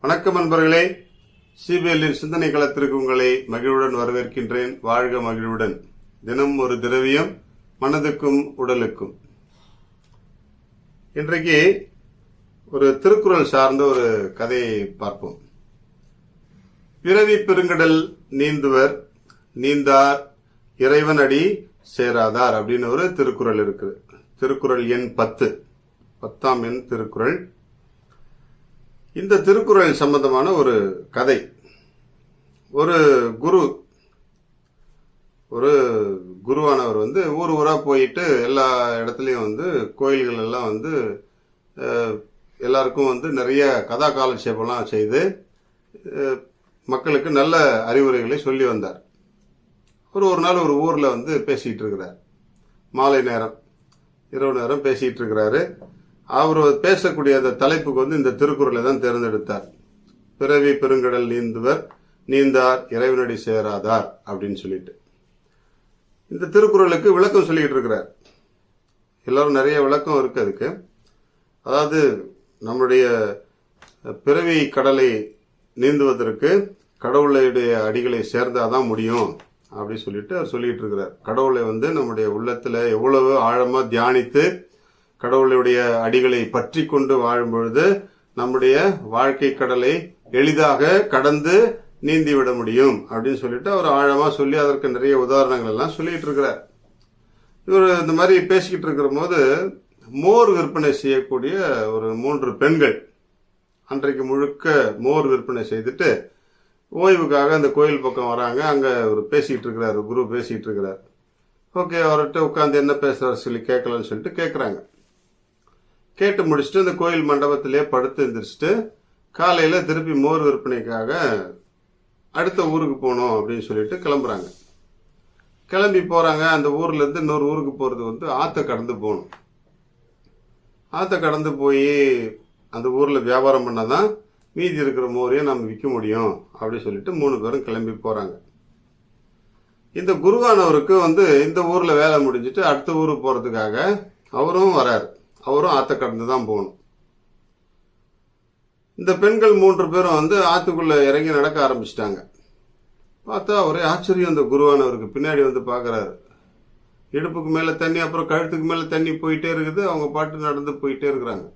வணக்கம் நண்பர்களே. சிபிஎல்லின் சிந்தனை களத்திற்கு உங்களை மகிழ்வுடன் வரவேற்கின்றேன். வாழ்க மகிழ்வுடன். தினம் ஒரு திரவியம் மனதுக்கும் உடலுக்கும். இன்றைக்கு ஒரு திருக்குறள் சார்ந்த ஒரு கதையை பார்ப்போம். பிறவி பெருங்கடல் நீந்துவர் நீந்தார் இறைவன் அடி சேராதார் அப்படின்னு ஒரு திருக்குறள் இருக்குது. திருக்குறள் எண் பத்து. பத்தாம் எண் திருக்குறள். இந்த திருக்குறள் சம்பந்தமான ஒரு கதை. ஒரு குரு ஒரு குருவானவர் வந்து ஊர் ஊராக போயிட்டு எல்லா இடத்துலையும் வந்து கோயில்கள் எல்லாம் வந்து எல்லாருக்கும் வந்து நிறைய கதா காலட்சேபம்லாம் செய்து மக்களுக்கு நல்ல அறிவுரைகளை சொல்லி வந்தார். ஒரு ஒரு நாள் ஒரு ஊரில் வந்து பேசிகிட்டு இருக்கிறார். மாலை நேரம் இரவு நேரம் பேசிகிட்டு இருக்கிறாரு. அவர் பேசக்கூடிய அந்த தலைப்புக்கு வந்து இந்த திருக்குறளை தான் தேர்ந்தெடுத்தார். பிறவி பெருங்கடல் நீந்துவர் நீந்தார் இறைவனடி சேராதார் அப்படின்னு சொல்லிட்டு. இந்த திருக்குறளுக்கு விளக்கம் சொல்லிக்கிட்டு இருக்கிறார். எல்லாரும் நிறைய விளக்கம் இருக்கு அதுக்கு. அதாவது நம்முடைய பிறவி கடலை நீந்துவதற்கு கடவுளுடைய அடிகளை சேர்ந்தாதான் முடியும் அப்படின்னு சொல்லிட்டு அவர் சொல்லிட்டு இருக்கிறார். கடவுளை வந்து நம்முடைய உள்ளத்துல எவ்வளவு ஆழமா தியானித்து கடவுளுடைய அடிகளை பற்றி கொண்டு வாழும் பொழுது நம்முடைய வாழ்க்கை கடலை எளிதாக கடந்து நீந்தி விட முடியும் அப்படின்னு சொல்லிட்டு அவர் ஆழமா சொல்லி அதற்கு நிறைய உதாரணங்கள் எல்லாம் சொல்லிட்டு இருக்கிறார். இவர் இந்த மாதிரி பேசிக்கிட்டு இருக்கிற போது மோர் விற்பனை செய்யக்கூடிய ஒரு மூன்று பெண்கள் அன்றைக்கு முழுக்க மோர் விற்பனை செய்துட்டு ஓய்வுக்காக அந்த கோயில் பக்கம் வராங்க. அங்கே ஒரு பேசிகிட்டு இருக்கிறாரு குரு பேசிகிட்டு இருக்கிறார். ஓகே அவர்கிட்ட உட்காந்து என்ன பேசுறாரு சொல்லி கேட்கலன்னு சொல்லிட்டு கேட்குறாங்க. கேட்டு முடிச்சுட்டு இந்த கோயில் மண்டபத்திலே படுத்து எழுந்திரிச்சிட்டு காலையில் திருப்பி மோர் விற்பனைக்காக அடுத்த ஊருக்கு போகணும் அப்படின்னு சொல்லிட்டு கிளம்புறாங்க. கிளம்பி போகிறாங்க அந்த ஊர்லேருந்து இன்னொரு ஊருக்கு போகிறது வந்து ஆற்றை கடந்து போகணும். ஆற்றை கடந்து போய் அந்த ஊரில் வியாபாரம் பண்ணாதான் மீதி இருக்கிற மோரையும் நம்ம விற்க முடியும் அப்படின்னு சொல்லிட்டு மூணு பேரும் கிளம்பி போகிறாங்க இந்த குருவானவருக்கு வந்து இந்த ஊரில் வேலை முடிஞ்சிட்டு அடுத்த ஊருக்கு போகிறதுக்காக அவரும் வராரு. அவரும் ஆத்த கடந்து தான் போகணும். இந்த பெண்கள் மூன்று பேரும் வந்து ஆற்றுக்குள்ளே இறங்கி நடக்க ஆரம்பிச்சிட்டாங்க. பார்த்தா ஒரே ஆச்சரியம் இந்த குருவானவருக்கு பின்னாடி வந்து பார்க்கறாரு. இடுப்புக்கு மேலே தண்ணி அப்புறம் கழுத்துக்கு மேலே தண்ணி போயிட்டே இருக்குது. அவங்க பாட்டு நடந்து போயிட்டே இருக்கிறாங்க.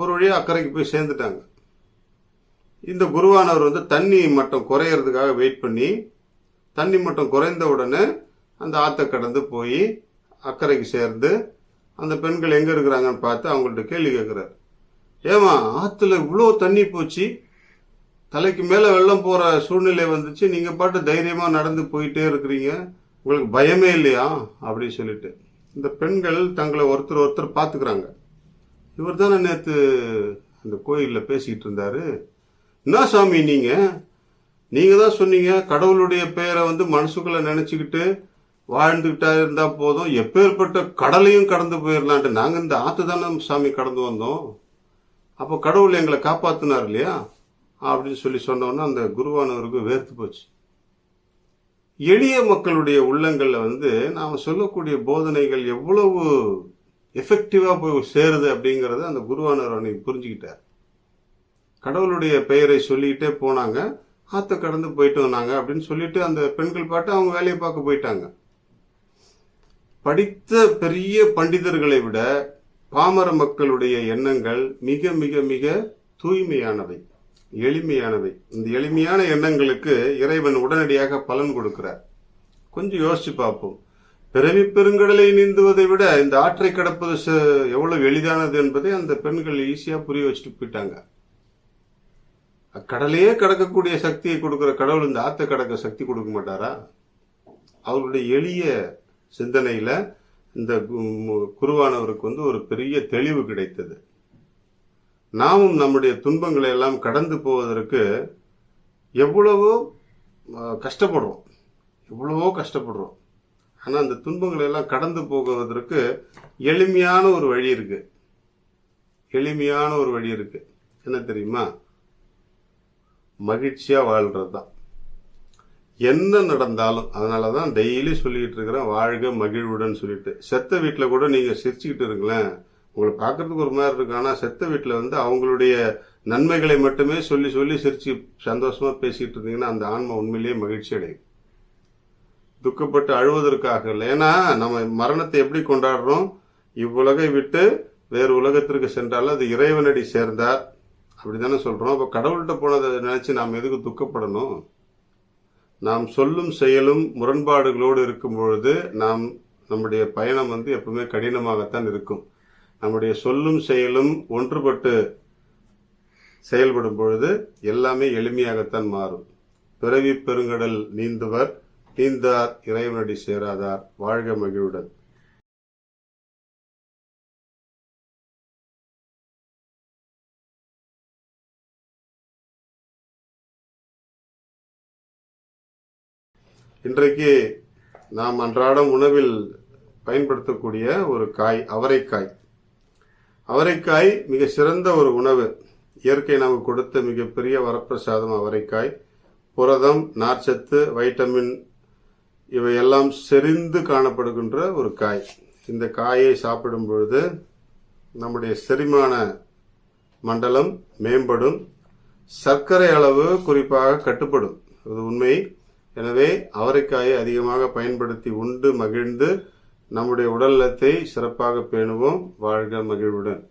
ஒரு வழியாக அக்கறைக்கு போய் சேர்ந்துட்டாங்க. இந்த குருவானவர் வந்து தண்ணி மட்டம் குறையிறதுக்காக வெயிட் பண்ணி தண்ணி மட்டம் குறைந்த உடனே அந்த ஆற்றை கடந்து போய் அக்கறைக்கு சேர்ந்து அந்த பெண்கள் எங்க இருக்கிறாங்கன்னு பார்த்து அவங்கள்ட்ட கேள்வி கேட்குறாரு. ஏமா ஆத்துல இவ்வளோ தண்ணி போச்சு? தலைக்கு மேல வெள்ளம் போற சூழ்நிலை வந்துச்சு. நீங்க பாட்டு தைரியமா நடந்து போயிட்டே இருக்கிறீங்க. உங்களுக்கு பயமே இல்லையா? அப்படின்னு சொல்லிட்டு. இந்த பெண்கள் தங்களை ஒருத்தர் ஒருத்தர் பார்த்துக்கிறாங்க. இவர் தானே நேற்று அந்த கோயிலில் பேசிக்கிட்டு இருந்தாரு. என்ன சாமி நீங்க? நீங்க தான் சொன்னீங்க கடவுளுடைய பெயரை வந்து மனசுக்குள்ள நினைச்சுக்கிட்டு வாழ்ந்துகிட்டா இருந்தா போதும். எப்பேற்பட்ட கடலையும் கடந்து போயிடலான்ட்டு நாங்கள் இந்த ஆத்து தானே சாமி கடந்து வந்தோம். அப்போ கடவுள் எங்களை காப்பாத்தினார் இல்லையா? அப்படின்னு சொல்லி சொன்னோன்னா அந்த குருவானவருக்கு வேர்த்து போச்சு. எளிய மக்களுடைய உள்ளங்களில் வந்து நாம் சொல்லக்கூடிய போதனைகள் எவ்வளவு எஃபெக்டிவாக போய் சேருது அப்படிங்கிறத அந்த குருவானவர் அன்னைக்கு புரிஞ்சுக்கிட்டார். கடவுளுடைய பெயரை சொல்லிக்கிட்டே போனாங்க. ஆற்ற கடந்து போயிட்டு வந்தாங்க அப்படின்னு சொல்லிட்டு அந்த பெண்கள் பாட்டு அவங்க வேலையை பார்க்க போயிட்டாங்க. படித்த பெரிய பண்டிதர்களை விட பாமர மக்களுடைய எண்ணங்கள் மிக மிக மிக தூய்மையானவை எளிமையானவை. இந்த எளிமையான எண்ணங்களுக்கு இறைவன் உடனடியாக பலன் கொடுக்கிறார். கொஞ்சம் யோசிச்சு பார்ப்போம். பிறவி பெருங்கடலை நீந்துவதை விட இந்த ஆற்றை கடப்பது ச- எவ்வளவு எளிதானது என்பதை அந்த பெண்கள் ஈஸியா புரிய வச்சுட்டு போயிட்டாங்க. கடலையே கடக்கக்கூடிய சக்தியை கொடுக்கிற கடவுள் இந்த ஆத்தை கடக்க சக்தி கொடுக்க மாட்டாரா? அவருடைய எளிய சிந்தனையில் இந்த கு- குருவானவருக்கு வந்து ஒரு பெரிய தெளிவு கிடைத்தது. நாமும் நம்முடைய துன்பங்களை எல்லாம் கடந்து போவதற்கு எவ்வளவோ கஷ்டப்படுறோம். எவ்வளவோ கஷ்டப்படுறோம். ஆனால் அந்த துன்பங்களை எல்லாம் கடந்து போகுவதற்கு எளிமையான ஒரு வழி இருக்கு. எளிமையான ஒரு வழி இருக்கு. என்ன தெரியுமா? மகிழ்ச்சியாக வாழ்கிறது தான் என்ன நடந்தாலும் அதனால தான் டெய்லி சொல்லிட்டு இருக்கிறேன் வாழ்க மகிழ்வுடன் சொல்லிட்டு. செத்த வீட்டில் கூட நீங்கள் சிரிச்சுக்கிட்டு இருங்களேன். உங்களை பார்க்கறதுக்கு ஒரு மாதிரி இருக்கு. ஆனால் செத்த வீட்டில் வந்து அவங்களுடைய நன்மைகளை மட்டுமே சொல்லி சொல்லி சிரிச்சு சந்தோஷமாக பேசிக்கிட்டு இருந்தீங்கன்னா அந்த ஆன்மா உண்மையிலேயே மகிழ்ச்சி அடையும். துக்கப்பட்டு அழுவதற்காக இல்லை. ஏன்னா நம்ம மரணத்தை எப்படி கொண்டாடுறோம்? இவ்வுலகை விட்டு வேறு உலகத்திற்கு சென்றால் அது இறைவனடி சேர்ந்தார். அப்படி தானே சொல்கிறோம் அப்போ கடவுள்கிட்ட போனதை நினச்சி நாம் எதுக்கு துக்கப்படணும்? நாம் சொல்லும் செயலும் முரண்பாடுகளோடு இருக்கும் பொழுது நாம் நம்முடைய பயணம் வந்து எப்பவுமே கடினமாகத்தான் இருக்கும். நம்முடைய சொல்லும் செயலும் ஒன்றுபட்டு செயல்படும் பொழுது எல்லாமே எளிமையாகத்தான் மாறும். பிறவி பெருங்கடல் நீந்துவர் நீந்தார் இறைவனடி சேராதார் வாழ்க மகிழுடன். இன்றைக்கு நாம் அன்றாடம் உணவில் பயன்படுத்தக்கூடிய ஒரு காய் அவரைக்காய். அவரைக்காய் மிக சிறந்த ஒரு உணவு. இயற்கை நமக்கு கொடுத்த மிகப்பெரிய வரப்பிரசாதம் அவரைக்காய். புரதம் நார்ச்சத்து வைட்டமின் இவையெல்லாம் செறிந்து காணப்படுகின்ற ஒரு காய். இந்த காயை சாப்பிடும் பொழுது நம்முடைய செரிமான மண்டலம் மேம்படும். சர்க்கரை அளவு குறிப்பாக கட்டுப்படும். இது உண்மை. எனவே அவரைக்காயை அதிகமாக பயன்படுத்தி உண்டு மகிழ்ந்து நம்முடைய உடல் நலத்தை சிறப்பாக பேணுவோம். வாழ்க மகிழ்வுடன்.